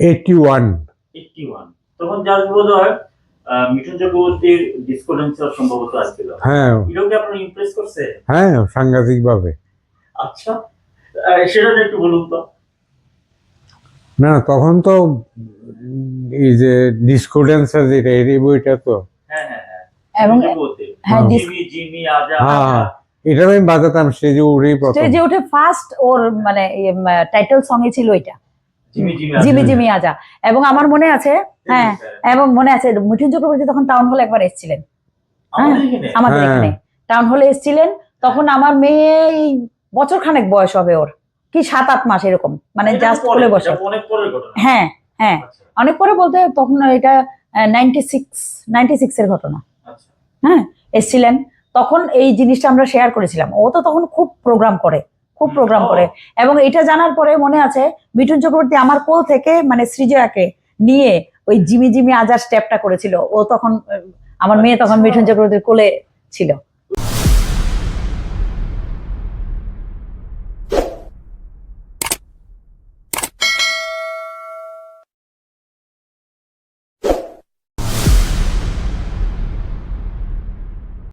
Eighty one eighty one তখন যার বোধ হয় মিঠুন চক্রবর্তীর ডিসকো সম্ভবত আসছিল হ্যাঁ। হিরোকে আপনার ইমপ্রেস করছে? হ্যাঁ সাংঘাতিকভাবে। আচ্ছা। সেটা একটু বলুন তো। না তখন তো এই যে যেটা বইটা তো। হ্যাঁ হ্যাঁ এবং। জিমি জিমি আজা। এটা আমি বাজাতাম স্টেজে উঠেই প্রথম। স্টেজে উঠে ফার্স্ট ওর মানে টাইটেল সঙ্গে ছিল এটা জিমি জিমি আজা। এবং আমার মনে আছে হ্যাঁ এবং মনে আছে মিঠুন চক্রবর্তী তখন টাউন হলে একবার এসেছিলেন। আমাদের এখানে? আমাদের হ্যাঁ। টাউন হলে এসেছিলেন তখন আমার মেয়ে এই বছর খানেক বয়স হবে ওর। কি সাত আট মাস এরকম মানে জাস্ট খুলে বসে এটা অনেক পরের ঘটনা। হ্যাঁ হ্যাঁ। আচ্ছা, অনেক পরে বলতে তখন এটা নাইনটি সিক্স নাইনটি সিক্স এর ঘটনা। আচ্ছা। হ্যাঁ এসছিলেন। তখন এই জিনিসটা আমরা শেয়ার করেছিলাম। ও তো তখন খুব প্রোগ্রাম করে। খুব প্রোগ্রাম করে এবং এটা জানার পরে মনে আছে, মিঠুন চক্রবর্তী আমার কোল থেকে মানে সৃজয়াকে নিয়ে ওই জিমি জিমি আজার স্টেপটা করেছিল ও তখন, আমার মেয়ে তখন। মিঠুন চক্রবর্তীর কোলে ছিল